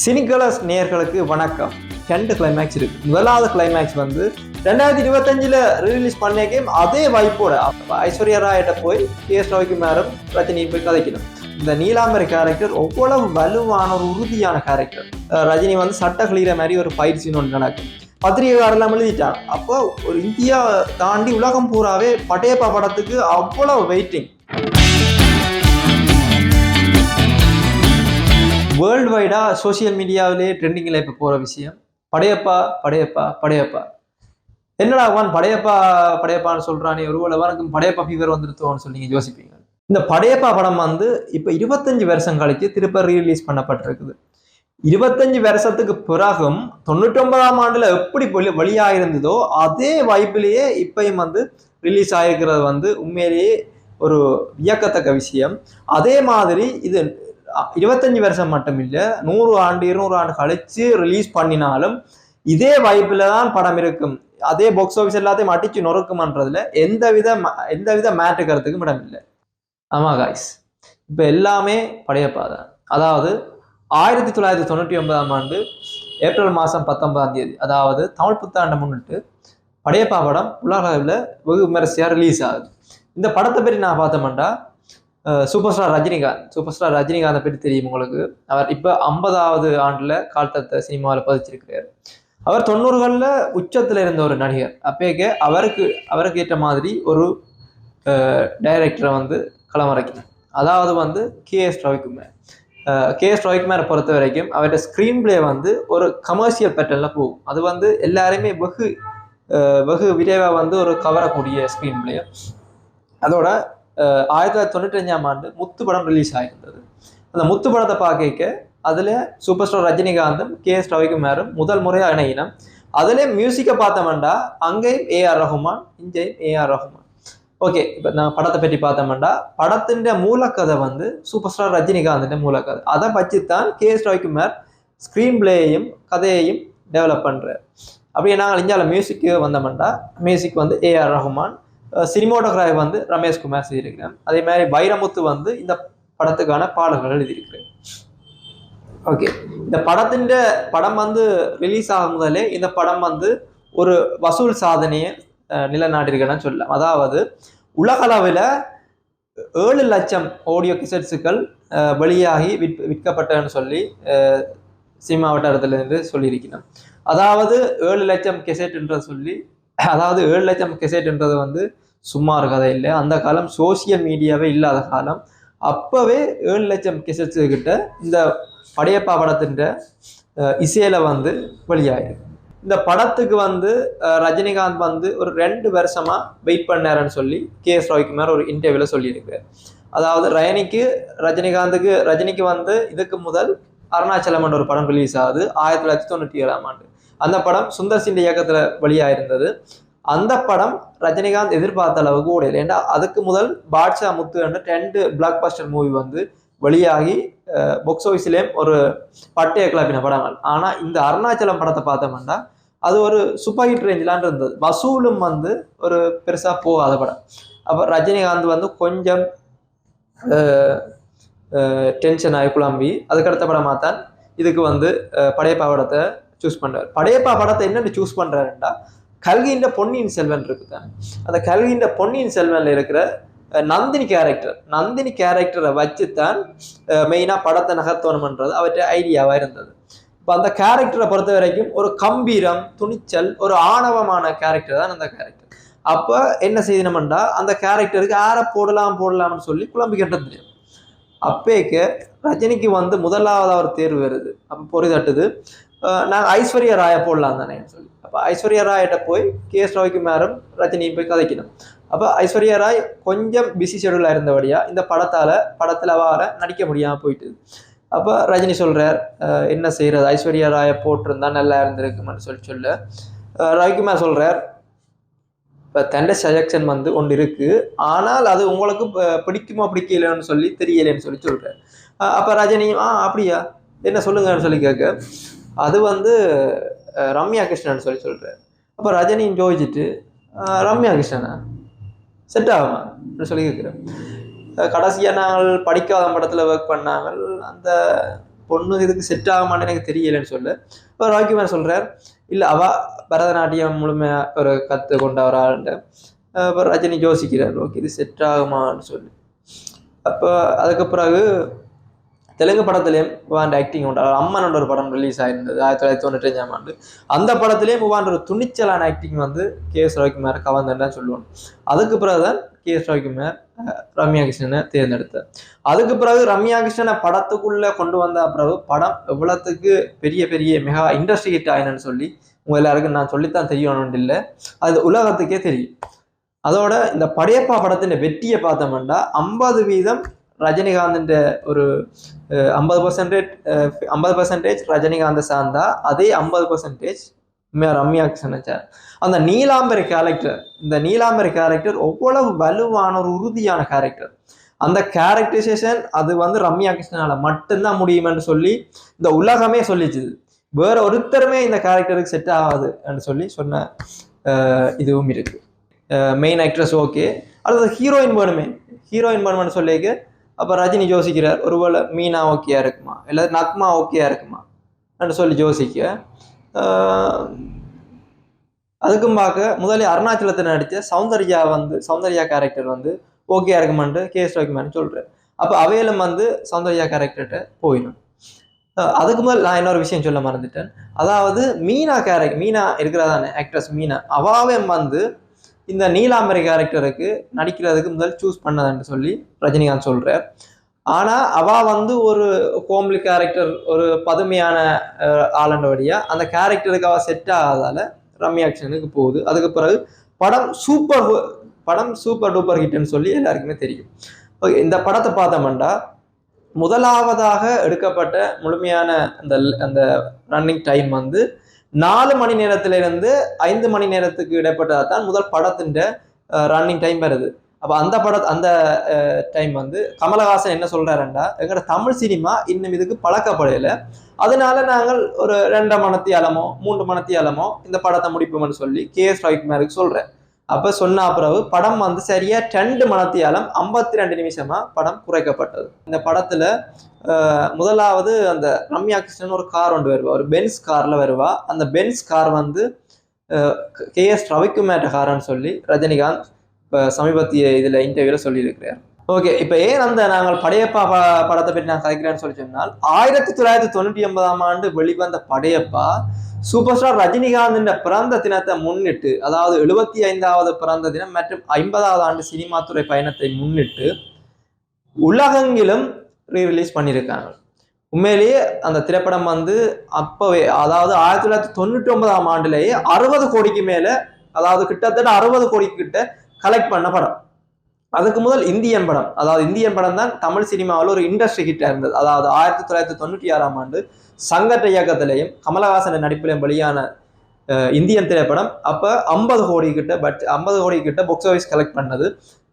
சினிகலஸ் நேயர்களுக்கு வணக்கம். ரெண்டு கிளைமேக்ஸ் இருக்கு. முதலாவது கிளைமேக்ஸ் வந்து ரெண்டாயிரத்தி இருபத்தஞ்சில் ரிலீஸ் பண்ண கேம் அதே வாய்ப்போட ஐஸ்வர்யா ராயிட்ட போய் கேஸ் ரவிக்கு மேலும் ரஜினி போய் கதைக்கணும். இந்த நீலாம்பரி கேரக்டர் எவ்வளவு வலுவான ஒரு உறுதியான கேரக்டர் ரஜினி வந்து சட்ட கிளீர மாதிரி ஒரு பயிற்சின்னு ஒன்று நடக்கும். பத்திரிகைக்காரெல்லாம் எழுதிட்டான் அப்போ ஒரு இந்தியா தாண்டி உலகம் பூராவே படையப்பா படத்துக்கு அவ்வளவு வெயிட்டிங் வேர்ல்டு வைடாக சோசியல் மீடியாவிலே ட்ரெண்டிங்கில் இப்போ போகிற விஷயம். படையப்பா படையப்பா படையப்பா. என்னடா அவன் படையப்பா படையப்பான்னு சொல்கிறானே ஒருவேளை அவனுக்கும் படையப்பா ஃபீவர் வந்துருத்தோன்னு சொல்லி நீங்கள் யோசிப்பீங்க. இந்த படையப்பா படம் வந்து இப்போ இருபத்தஞ்சு வருஷம் கழிச்சு திருப்ப ரீலீஸ் பண்ணப்பட்டிருக்குது. இருபத்தஞ்சு வருஷத்துக்கு பிறகும் தொண்ணூற்றொன்பதாம் ஆண்டில் ஆண்டுல எப்படி வழியாக வெளியாயிருந்ததோ அதே வாய்ப்பிலேயே இப்பயும் வந்து ரிலீஸ் ஆகிருக்கிறது வந்து உண்மையிலேயே ஒரு வியக்கத்தக்க விஷயம். அதே மாதிரி இது இருபத்தஞ்சி வருஷம் மட்டும் இல்லை நூறு ஆண்டு இருநூறு ஆண்டு கழிச்சு ரிலீஸ் பண்ணினாலும் இதே வாய்ப்பில் தான் படம் இருக்கும். அதே பாக்ஸ் ஆஃபீஸ் எல்லாத்தையும் அடிச்சு நொறுக்குமன்றதுல எந்த வித எந்த வித மேட்டுக்கிறதுக்கும் இடம் இல்லை. ஆமா காய்ஸ் இப்போ எல்லாமே படையப்பா தான். அதாவது ஆயிரத்தி தொள்ளாயிரத்தி தொண்ணூற்றி ஒன்பதாம் ஆண்டு ஏப்ரல் மாதம் பத்தொன்பதாம் தேதி அதாவது தமிழ் புத்தாண்டை முன்னிட்டு படையப்பா படம் உலக அளவில் வெகு விமரிசையாக ரிலீஸ் ஆகுது. இந்த படத்தை பற்றி நான் பார்த்தோம்னா super star Rajinikanth super star ரஜினிகாந்தை பற்றி தெரியும் உங்களுக்கு. அவர் இப்போ ஐம்பதாவது ஆண்டில் கால்தத்த சினிமாவில் பதிச்சிருக்கிறார். அவர் தொண்ணூறுகளில் உச்சத்தில் இருந்த ஒரு நடிகர். அப்போக்கே அவருக்கு அவருக்கு ஏற்ற மாதிரி ஒரு டைரக்டரை வந்து களமிறக்கினார். அதாவது வந்து K S Ravikumar. K S ரவிக்குமாரை பொறுத்த வரைக்கும் அவருடைய ஸ்க்ரீன் பிளே வந்து ஒரு கமர்ஷியல் பேட்டர்னில் போகும். அது வந்து எல்லாருமே வெகு வெகு விரைவாக வந்து ஒரு கவரக்கூடிய ஸ்க்ரீன் பிளே அதோட ஆயிரத்தி தொள்ளாயிரத்தி தொண்ணூற்றஞ்சாம் ஆண்டு முத்து படம் ரிலீஸ் ஆகியிருந்தது அந்த முத்து படத்தை பார்க்க அதில் சூப்பர் ஸ்டார் ரஜினிகாந்தும் கே எஸ் ரவிக்குமாரும் முதல் முறையாக இணையினம். அதிலே மியூசிக்கை பார்த்தோம்னா அங்கேயும் ஏஆர் ரஹ்மான் இங்கேயும் ஏஆர் ரஹ்மான் ஓகே இப்போ நான் படத்தை பற்றி பார்த்தோம்னா படத்தின் மூலக்கதை வந்து சூப்பர் ஸ்டார் ரஜினிகாந்தின் மூலக்கதை. அதை வச்சு தான் கே எஸ் ரவிக்குமார் ஸ்க்ரீன் பிளேயையும் கதையையும் டெவலப் பண்ணுறார் அப்படியே நாங்கள் இந்தியாவில் மியூசிக்கு வந்தோம்னா மியூசிக் வந்து ஏஆர் ரஹ்மான் சினிமோட்டோகிராஃபி வந்து ரமேஷ்குமார் செய்திருக்கிறேன் அதே மாதிரி வைரமுத்து வந்து இந்த படத்துக்கான பாடல்கள் எழுதியிருக்கிறேன் ஓகே. இந்த படத்தின் படம் வந்து ரிலீஸ் ஆகும் முதலே இந்த படம் வந்து ஒரு வசூல் சாதனையை நிலநாட்டிருக்கேன்னு சொல்லலாம். அதாவது உலகளவில் ஏழு லட்சம் ஆடியோ கிசட்ஸுகள் வெளியாகி விற் விற்கப்பட்டன்னு சொல்லி சினிமா வட்டாரத்திலிருந்து சொல்லியிருக்கிறேன் அதாவது ஏழு லட்சம் கெசெட்ன்றது சொல்லி அதாவது ஏழு லட்சம் கெசெட்ன்றது வந்து சும்மா இருக்கதே இல்லை. அந்த காலம் சோசியல் மீடியாவே இல்லாத காலம். அப்போவே ஏழு லட்சம் கெசட்ஸ் கிட்ட இந்த படையப்பா படத்தின் இசையில வந்து வெளியாயிருக்கு. இந்த படத்துக்கு வந்து ரஜினிகாந்த் வந்து ஒரு ரெண்டு வருஷமா வெயிட் பண்ணாருன்னு சொல்லி கே எஸ் ரவிக்குமார் ஒரு இன்டர்வியூல சொல்லியிருக்கு. அதாவது ரஜினிக்கு ரஜினிகாந்துக்கு ரஜினிக்கு வந்து இதுக்கு முதல் அருணாச்சலம் ஒரு படம் ரிலீஸ் ஆகுது. ஆயிரத்தி தொள்ளாயிரத்தி தொண்ணூற்றி ஏழாம் ஆண்டு. அந்த படம் சுந்தர் சிண்ட இயக்கத்தில் வெளியாயிருந்தது. அந்த படம் ரஜினிகாந்த் எதிர்பார்த்த அளவுக்கு ஓடையில் ஏன்னா அதுக்கு முதல் பாட்ஷா முத்து என்ற ரெண்டு பிளாக் பஸ்டர் மூவி வந்து வெளியாகி பொக்ஸ் ஆஃபீஸ்லேயும் ஒரு பட்டைய கிளப்பின படங்கள். ஆனால் இந்த அருணாச்சலம் படத்தை பார்த்தோம்னா அது ஒரு சூப்பர் ஹிட் ரேஞ்சிலான் இருந்தது. வசூலும் வந்து ஒரு பெருசாக போகாத படம். அப்போ ரஜினிகாந்த் வந்து கொஞ்சம் டென்ஷன் ஆகி குழம்பி அதுக்கடுத்த படமாக தான் இதுக்கு வந்து படையப்பா படத்தை சூஸ் பண்ணுறாரு படையப்பா படத்தை என்னென்னு சூஸ் பண்ணுறாருண்டா கல்கின்ற பொன்னியின் செல்வன் இருக்குது? அந்த கல்கின்ற பொன்னியின் செல்வனில் இருக்கிற நந்தினி கேரக்டர் நந்தினி கேரக்டரை வச்சு தான் மெயினாக படத்தை நகர்த்தணும்ன்றது அவற்றை ஐடியாவாக இருந்தது. இப்போ அந்த கேரக்டரை பொறுத்த வரைக்கும் ஒரு கம்பீரம் துணிச்சல் ஒரு ஆணவமான கேரக்டர் தான் அந்த கேரக்டர் அப்போ என்ன செய்யணும்டா அந்த கேரக்டருக்கு யாரை போடலாம் போடலாம்னு சொல்லி குழம்பிக்கிட்ட தெரியும் அப்பேக்கு ரஜினிக்கு வந்து முதலாவது அவர் தேர்வு வருது. அப்போ பொறி தட்டுது. நாங்கள் ஐஸ்வர்யா ராயை போடலாம் தானே சொல்லி அப்போ ஐஸ்வர்யா ராயிட்ட போய் கே எஸ் ரவிக்குமாரும் ரஜினியும் போய் கதைக்கணும் அப்போ ஐஸ்வர்யா ராய் கொஞ்சம் பிஸி ஷெடியூலாக இருந்தபடியாக இந்த படத்தால் படத்தில் வார நடிக்க முடியாமல் போயிட்டு அப்போ ரஜினி சொல்கிறார் என்ன செய்கிறது ஐஸ்வர்யா ராயை போட்டிருந்தா நல்லா இருந்திருக்குமான்னு சொல்லி சொல்ல ரவிக்குமார் சொல்கிறார் இப்போ தண்டை சஜெக்ஷன் வந்து ஒன்று இருக்குது ஆனால் அது உங்களுக்கு பிடிக்குமா பிடிக்கலன்னு சொல்லி தெரியலைன்னு சொல்லி சொல்கிறார் அப்போ ரஜினி ஆ அப்படியா என்ன சொல்லுங்கன்னு சொல்லி கேட்க அது வந்து ரம்யா கிருஷ்ணன் சொல்லி சொல்கிறார் அப்போ ரஜினியும் ஜோதிச்சுட்டு ரம்யா கிருஷ்ணனா செட் ஆகுமா? சொல்லி கேட்குறேன் கடைசியாக நாங்கள் படிக்காத படத்தில் ஒர்க் பண்ணாங்க அந்த பொண்ணு இதுக்கு செட் ஆகுமான்னு எனக்கு தெரியலன்னு சொல்லு. இப்போ ராக்கிமார் சொல்கிறார் இல்லை அவ பரதநாட்டியம் முழுமையாக ஒரு கற்று கொண்ட ஒரு ஆளுண்டு. அப்புறம் ரஜினி யோசிக்கிறார் ஓகே இது செட் ஆகுமான்னு சொல்லி. அப்போ அதுக்கு பிறகு தெலுங்கு படத்துலேயும் முவாண்ட ஆக்டிங் உண்டு அம்மன் ஒரு படம் ரிலீஸ் ஆயிருந்தது ஆயிரத்தி தொள்ளாயிரத்தி தொண்ணூற்றஞ்சாம் ஆண்டு அந்த படத்திலேயும் முவாண்ட ஒரு துணிச்சலான ஆக்டிங் வந்து கே எஸ் ரவிக்குமார் கவர்ந்தன் சொல்லுவோம் அதுக்கு பிறகு தான் கே எஸ் ரவிக்குமார் ரம்யா கிருஷ்ணனை தேர்ந்தெடுத்தார் அதுக்கு பிறகு ரம்யா கிருஷ்ணனை படத்துக்குள்ள கொண்டு வந்த பிறகு படம் எவ்வளவுக்கு பெரிய பெரிய மெகா இண்டஸ்ட்ரி ஹிட் ஆயினன்னு சொல்லி உங்க எல்லாருக்கும் நான் சொல்லித்தான் தெரியணும்னு இல்லை அது உலகத்துக்கே தெரியும் அதோட இந்த படையப்பா படத்தின் வெற்றியை பார்த்தோம்னா ஐம்பது வீதம் ரஜினிகாந்தின் ஒரு ஐம்பது பர்சன்டேஜ் ஐம்பது பர்சன்டேஜ் ரஜினிகாந்த் சார்ந்தா அதே ஐம்பது பர்சன்டேஜ் ரம்யா கிருஷ்ணன் அந்த நீலாம்பரி கேரக்டர் இந்த நீலாம்பரி கேரக்டர் எவ்வளவு வலுவான ஒரு உறுதியான கேரக்டர் அந்த கேரக்டரைசேஷன் அது வந்து ரம்யா கிருஷ்ணனால மட்டும்தான் முடியுமென்னு சொல்லி இந்த உலகமே சொல்லிச்சுது வேற ஒருத்தருமே இந்த கேரக்டருக்கு செட் ஆகாதுன்னு சொல்லி சொன்ன இதுவும் இருக்கு. மெயின் ஆக்ட்ரஸ் ஓகே அடுத்தது ஹீரோயின் வேணுமே. ஹீரோயின் வேணுமென்னு சொல்லிக்கு அப்போ ரஜினி யோசிக்கிறார் ஒருவேளை மீனா ஓகேயா இருக்குமா? இல்லை நக்மா ஓகேயா இருக்குமா? என்று சொல்லி யோசிக்க. அதுக்கும் பார்க்க முதலில் அருணாச்சலத்தில் நடித்த சௌந்தர்யா வந்து சௌந்தர்யா கேரக்டர் வந்து ஓகேயா இருக்குமான்ட்டு கேஸ் வைக்குமான்னு சொல்கிறேன் அப்போ அவையிலும் வந்து சௌந்தர்யா கேரக்டர்கிட்ட போயிடும். அதுக்கு முதல் நான் இன்னொரு விஷயம் சொல்ல மறந்துட்டேன். அதாவது மீனா கேரக்டர் மீனா இருக்கிறதானே ஆக்ட்ரஸ் மீனா. அவாவே வந்து இந்த நீலாம்பரி கேரக்டருக்கு நடிக்கிறதுக்கு முதல் சூஸ் பண்ணதுன்னு சொல்லி ரஜினிகாந்த் சொல்கிறார் ஆனால் அவள் வந்து ஒரு கோம்லி கேரக்டர் ஒரு பதுமையான ஆளண்ட வழியாக அந்த கேரக்டருக்கு அவள் செட் ஆகாதால ரம்யா ஆக்ஷனுக்கு போகுது. அதுக்கு பிறகு படம் சூப்பர் படம் சூப்பர் டூப்பர் ஹிட்னு சொல்லி எல்லாருக்குமே தெரியும். ஓகே இந்த படத்தை பார்த்தோம்னா முதலாவதாக எடுக்கப்பட்ட முழுமையான அந்த அந்த ரன்னிங் டைம் வந்து நாலு மணி நேரத்துல இருந்து ஐந்து மணி நேரத்துக்கு இடைப்பட்டதா தான் முதல் படத்தின் ரன்னிங் டைம் வருது. அப்போ அந்த பட அந்த டைம் வந்து கமலஹாசன் என்ன சொல்கிறாருண்டா எங்களோட தமிழ் சினிமா இன்னும் இதுக்கு பழக்கப்படையில அதனால நாங்கள் ஒரு ரெண்டரை மணத்தியாலமோ மூன்று மணத்தியாலமோ இந்த படத்தை முடிப்போம்னு சொல்லி கே எஸ் ரவிக்குமாருக்கு சொல்கிறேன் அப்போ சொன்ன பிறகு படம் வந்து சரியா ரெண்டு மணத்தியாலம் ஐம்பத்தி ரெண்டு நிமிஷமா படம் குறைக்கப்பட்டது. இந்த படத்துல முதலாவது அந்த ரம்யா கிருஷ்ணன் ஒரு கார் ஒன்று வருவா. ஒரு பென்ஸ் கார்ல வருவா. அந்த பென்ஸ் கார் வந்து கே எஸ் ரவிக்குமேட்ட காரன்னு சொல்லி ரஜினிகாந்த் இப்போ சமீபத்திய இதுல இன்டர்வியூவில் சொல்லியிருக்கிறார். ஓகே இப்போ ஏன் அந்த நாங்கள் படையப்பா ப- படத்தை பற்றி நான் கதைக்கிறேன்னு சொல்லி சொன்னால் ஆயிரத்தி தொள்ளாயிரத்தி தொண்ணூற்றி ஒன்பதாம் ஆண்டு வெளிவந்த படையப்பா சூப்பர் ஸ்டார் ரஜினிகாந்தின் பிறந்த தினத்தை முன்னிட்டு அதாவது எழுபத்தி ஐந்தாவது பிறந்த தினம் மற்றும் ஐம்பதாவது ஆண்டு சினிமா துறை பயணத்தை முன்னிட்டு உலகெங்கிலும் ரீ ரிலீஸ் பண்ணியிருக்காங்க. உண்மையிலேயே அந்த திரைப்படம் வந்து அப்பவே அதாவது ஆயிரத்தி தொள்ளாயிரத்தி தொண்ணூற்றி ஒன்பதாம் ஆண்டுலேயே அறுபது கோடிக்கு மேலே அதாவது கிட்டத்தட்ட அறுபது கோடி கிட்ட கலெக்ட் பண்ண படம். அதுக்கு முதல் இந்தியன் படம். அதாவது இந்தியன் படம் தான் தமிழ் சினிமாவில் ஒரு இண்டஸ்ட்ரி ஹிட் இருந்தது. அதாவது ஆயிரத்தி தொள்ளாயிரத்தி தொண்ணூற்றி ஆறாம் ஆண்டு சங்கட்ட இயக்கத்திலையும் கமலஹாசன் நடிப்பிலையும் வெளியான இந்தியன் திரைப்படம். அப்போ ஐம்பது கோடி கிட்ட பட் ஐம்பது கோடி கிட்ட பாக்ஸ் ஆஃபீஸ் கலெக்ட் பண்ணது.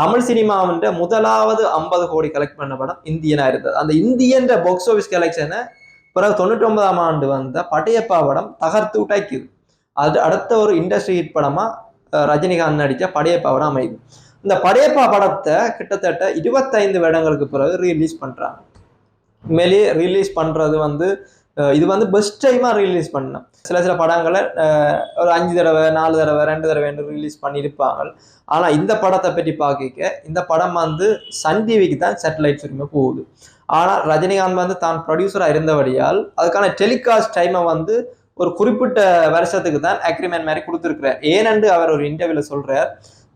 தமிழ் சினிமாவின் முதலாவது ஐம்பது கோடி கலெக்ட் பண்ண படம் இந்தியனாக இருந்தது. அந்த இந்தியன்ற பாக்ஸ் ஆஃபீஸ் கலெக்ஷனை பிறகு தொண்ணூற்றி ஒன்பதாம் ஆண்டு வந்த படையப்பா படம் தகர்த்து உட்டாக்கிது அது அடுத்த ஒரு இண்டஸ்ட்ரி ஹிட் படமா ரஜினிகாந்த் நடித்த படையப்பா படம் அமையுது. இந்த படையப்பா படத்தை கிட்டத்தட்ட இருபத்தைந்து வருடங்களுக்கு பிறகு ரீலீஸ் பண்றாங்க. மேலே ரிலீஸ் பண்ணுறது வந்து இது வந்து பெஸ்ட் டைமாக ரிலீஸ் பண்ணேன் சில சில படங்களை ஒரு அஞ்சு தடவை நாலு தடவை ரெண்டு தடவை ரிலீஸ் பண்ணியிருப்பாங்க. ஆனால் இந்த படத்தை பற்றி பார்க்க இந்த படம் வந்து சன் டிவிக்கு தான் சேட்டலைட் உரிமை போகுது. ஆனால் ரஜினிகாந்த் வந்து தான் ப்ரொடியூசராக இருந்தபடியால் அதுக்கான டெலிகாஸ்ட் டைமை வந்து ஒரு குறிப்பிட்ட வருஷத்துக்கு தான் அக்ரிமெண்ட் மாதிரி கொடுத்துருக்கிறார். ஏனென்று அவர் ஒரு இன்டர்வியூவில் சொல்கிறார்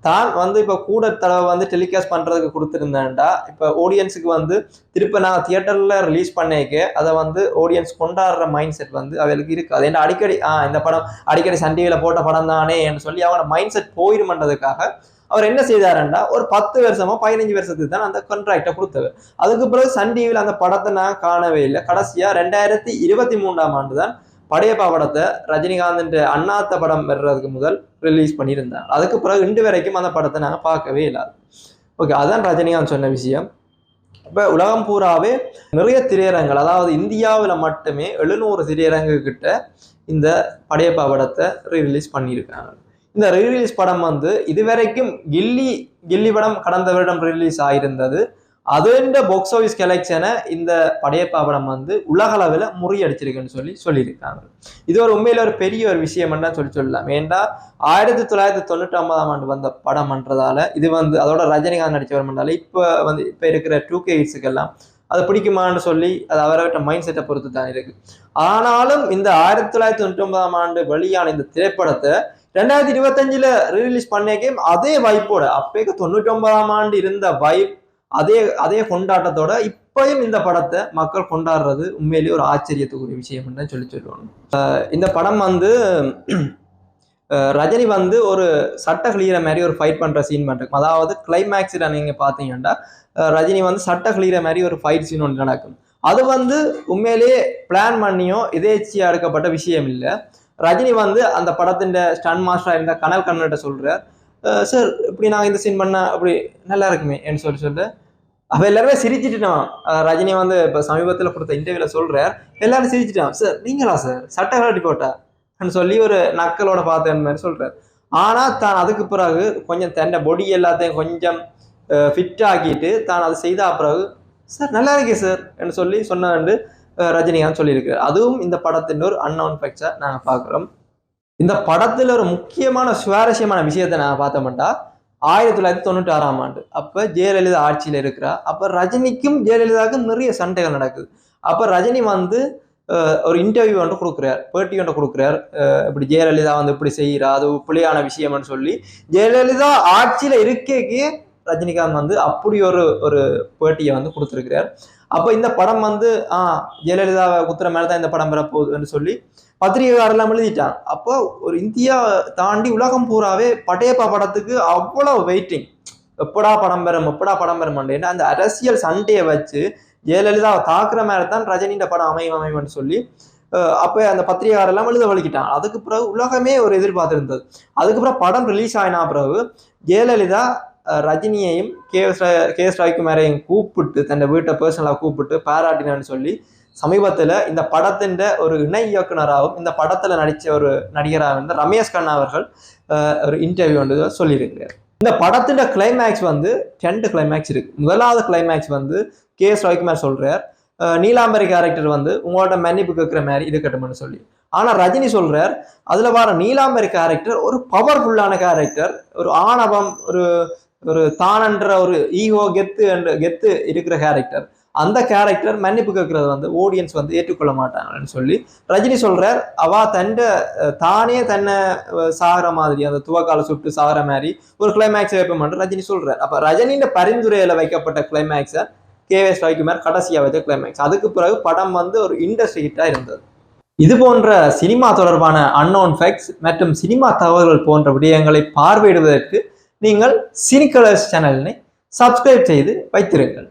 தான் வந்து இப்போ கூட தடவை வந்து டெலிகாஸ்ட் பண்ணுறதுக்கு கொடுத்துருந்தேன்டா. இப்போ ஆடியன்ஸுக்கு வந்து திருப்ப நான் தியேட்டரில் ரிலீஸ் பண்ணிக்க அதை வந்து ஆடியன்ஸ் கொண்டாடுற மைண்ட் செட் வந்து அவளுக்கு இருக்காது அது என்ன அடிக்கடி ஆ இந்த படம் அடிக்கடி சன் டிவியில் போட்ட படம் தானே என்று சொல்லி அவனோட மைண்ட் செட் போயிடுமன்றதுக்காக அவர் என்ன செய்தாருண்டா ஒரு பத்து வருஷமோ பதினஞ்சு வருஷத்துக்கு தான் அந்த கான்ட்ராக்டை கொடுத்தவர். அதுக்கு பிறகு சன் டிவியில் அந்த படத்தை நான் காணவே இல்லை. கடைசியாக ரெண்டாயிரத்தி இருபத்தி மூன்றாம் ஆண்டு தான் படையப்பா படத்தை ரஜினிகாந்த் அண்ணாத்த படம் வர்றதுக்கு முதல் ரிலீஸ் பண்ணியிருந்தாங்க அதுக்கு பிறகு இன்று வரைக்கும் அந்த படத்தை நாங்கள் பார்க்கவே இல்லாது ஓகே அதான் ரஜினிகாந்த் சொன்ன விஷயம். இப்போ உலகம் பூராவே நிறைய திரையரங்குகள் அதாவது இந்தியாவில் மட்டுமே எழுநூறு திரையரங்கு கிட்ட இந்த படையப்பா படத்தை ரீரிலீஸ் பண்ணியிருக்காங்க. இந்த ரீரிலீஸ் படம் வந்து இதுவரைக்கும் கில்லி கில்லி படம் கடந்த வருடம் ரிலீஸ் ஆகியிருந்தது அதுன்ற பாக்ஸ் ஆஃபீஸ் கலெக்ஷனை இந்த படையப்பா படம் வந்து உலக அளவில் முறியடிச்சிருக்குன்னு சொல்லி சொல்லியிருக்காங்க. இது ஒரு உண்மையில ஒரு பெரிய ஒரு விஷயம் சொல்லி சொல்லலாம். ஏண்டா ஆயிரத்தி தொள்ளாயிரத்தி தொண்ணூற்றி ஒன்பதாம் ஆண்டு வந்த படம்ன்றதால இது வந்து அதோட ரஜினிகாந்த் நடிச்சவர்னால இப்போ வந்து இப்போ இருக்கிற டூ கே எல்லாம் அது பிடிக்குமான்னு சொல்லி அது அவரவற்ற மைண்ட் செட்டை பொறுத்து தான் இருக்கு. ஆனாலும் இந்த ஆயிரத்தி தொள்ளாயிரத்தி தொண்ணூற்றி ஒன்பதாம் ஆண்டு வெளியான இந்த திரைப்படத்தை ரெண்டாயிரத்தி இருபத்தஞ்சில் ரிலீஸ் பண்ணியக்கே அதே வைப்போட அப்பேக்கு தொண்ணூற்றி ஒன்பதாம் ஆண்டு இருந்த வைப் அதே அதே கொண்டாட்டத்தோட இப்பயும் இந்த படத்தை மக்கள் கொண்டாடுறது உண்மையிலேயே ஒரு ஆச்சரியத்துக்குரிய விஷயம் தான் சொல்லி சொல்லுவாங்க. இந்த படம் வந்து ரஜினி வந்து ஒரு சட்டை கிளியிற மாதிரி ஒரு ஃபைட் பண்ணுற சீன் பண்ணிருக்கும் அதாவது கிளைமேக்ஸில் நீங்கள் பார்த்தீங்கன்னா ரஜினி வந்து சட்டை கிளியிற மாதிரி ஒரு ஃபைட் சீன் ஒன்று நடக்கும். அது வந்து உண்மையிலேயே பிளான் பண்ணியும் எதேச்சியாக எடுக்கப்பட்ட விஷயம் இல்லை. ரஜினி வந்து அந்த படத்தின் ஸ்டன் மாஸ்டராக இருந்த கனல் கண்ணன்ட்ட சொல்கிறார் சார் இப்படி நாங்கள் இந்த சீன் பண்ண அப்படி நல்லா இருக்குமே என்று சொல்லி சொல்லிட்டு அப்போ எல்லாருமே சிரிச்சிட்டுட்டான். ரஜினி வந்து இப்போ சமீபத்தில் கொடுத்த இன்டர்வியூவில் சொல்கிறார் எல்லாரும் சிரிச்சிட்டான். சார் நீங்களா சார்? சட்டை கலட்டி போட்டான்னு சொல்லி ஒரு நக்கலோட பார்த்தேன் மாதிரி சொல்கிறார் ஆனால் தான் அதுக்கு பிறகு கொஞ்சம் தன்னை பொடி எல்லாத்தையும் கொஞ்சம் ஃபிட் ஆக்கிட்டு தான் அதை செய்த பிறகு சார் நல்லா இருக்கே சார் என்று சொல்லி சொன்னாண்டு ரஜினிகாந்த் சொல்லியிருக்கு அதுவும் இந்த படத்தின் ஒரு அன்னவுன் ஃபேக்டா நாங்கள் பார்க்குறோம். இந்த படத்துல ஒரு முக்கியமான சுவாரஸ்யமான விஷயத்தை நான் பார்த்தோம்னா ஆயிரத்தி தொள்ளாயிரத்தி தொண்ணூற்றி ஆறாம் ஆண்டு. அப்போ ஜெயலலிதா ஆட்சியில் இருக்கிறா. அப்போ ரஜினிக்கும் ஜெயலலிதாவுக்கும் நிறைய சண்டைகள் நடக்குது. அப்போ ரஜினி வந்து ஒரு இன்டர்வியூ ஒன்று கொடுக்குறார். பேட்டி ஒன்று கொடுக்குறார். இப்படி ஜெயலலிதா வந்து இப்படி செய்கிறா. அது புலியான விஷயம்னு சொல்லி ஜெயலலிதா ஆட்சியில் இருக்கேக்கே ரஜினிகாந்த் வந்து அப்படி ஒரு ஒரு பேட்டியை வந்து கொடுத்துருக்கிறார். அப்போ இந்த படம் வந்து ஆ ஜெயலலிதாவை குத்துற மேலே தான் இந்த படம் வரப்போகுதுன்னு சொல்லி பத்திரிகைக்காரெல்லாம் எழுதிட்டான். அப்போ ஒரு இந்தியா தாண்டி உலகம் பூராவே படையப்பா படத்துக்கு அவ்வளோ வெயிட்டிங் எப்படா படம் பெறும் எப்படா படம் பெறும் அந்த அரசியல் சண்டையை வச்சு ஜெயலலிதாவை தாக்குற மாதிரி தான் ரஜினின்ற படம் அமையும் அமையும்னு சொல்லி அப்போ அந்த பத்திரிகையாரெல்லாம் எழுத வலிக்கிட்டான். அதுக்கு பிறகு உலகமே ஒரு எதிர்பார்த்துருந்தது. அதுக்கப்புறம் படம் ரிலீஸ் ஆயினா பிறகு ஜெயலலிதா ரஜினியையும் கே எஸ் கே எஸ் ரவிக்குமாரையும் கூப்பிட்டு தன் வீட்டை பர்சனலாக கூப்பிட்டு பாராட்டினான்னு சொல்லி சமீபத்தில் இந்த படத்தின் ஒரு இணை இயக்குனராகவும் இந்த படத்தில் நடித்த ஒரு நடிகராக இருந்த ரமேஷ் கண்ணா அவர்கள் ஒரு இன்டர்வியூ வந்து சொல்லியிருக்கிறார். இந்த படத்தின் கிளைமேக்ஸ் வந்து ரெண்டு கிளைமேக்ஸ் இருக்கு. முதலாவது கிளைமேக்ஸ் வந்து கே எஸ் ரவிக்குமார் சொல்றார். நீலாம்பரி கேரக்டர் வந்து உங்களோட மன்னிப்பு கேட்குற மாதிரி இருக்கட்டும்னு சொல்லி. ஆனால் ரஜினி சொல்றார் அதில் வர நீலாம்பரி கேரக்டர் ஒரு பவர்ஃபுல்லான கேரக்டர் ஒரு ஆணவம் ஒரு ஒரு தானன்ற ஒரு ஈகோ கெத்து என்ற கெத்து இருக்கிற கேரக்டர் அந்த கேரக்டர் மன்னிப்பு கேட்கறது வந்து ஆடியன்ஸ் வந்து ஏற்றுக்கொள்ள மாட்டாங்கன்னு சொல்லி ரஜினி சொல்றார். அவ தண்ட தானே தன்னை சாகிற மாதிரி அந்த துவக்கால சுட்டு சாகிற மாதிரி ஒரு கிளைமேக்ஸ் வைப்போம்னு ரஜினி சொல்றார். அப்ப ரஜினியின் பரிந்துரையில வைக்கப்பட்ட கிளைமேக்ஸை கே எஸ் ரவிக்குமார் கடைசியா வைத்த கிளைமேக்ஸ் அதுக்கு பிறகு படம் வந்து ஒரு இண்டஸ்ட்ரி ஹிட்டா இருந்தது. இது போன்ற சினிமா தொடர்பான அன்னோன் ஃபேக்ட்ஸ் மற்றும் சினிமா தகவல்கள் போன்ற விடயங்களை பார்வையிடுவதற்கு நீங்கள் சினிகலர்ஸ் சேனலினை சப்ஸ்கிரைப் செய்து வைத்திருங்கள்.